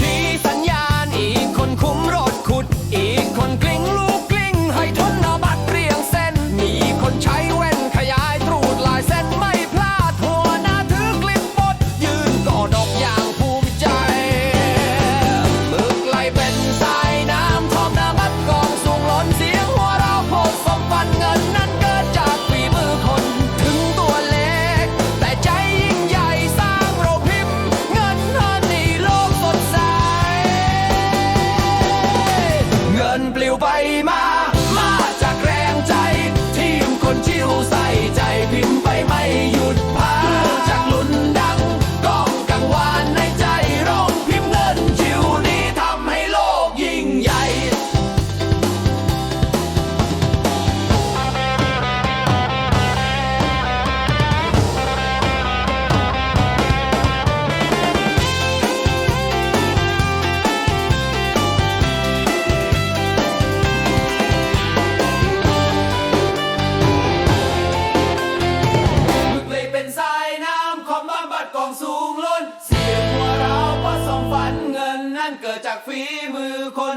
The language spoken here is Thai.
ชี้สัญญาณอีกคนคุ้มรถขุด อีกคนกลิ้งลูก ดกองสูงล้น เสียงหัวเราะเพราะสองฝันเงิน นั่นเกิดจากฝีมือคน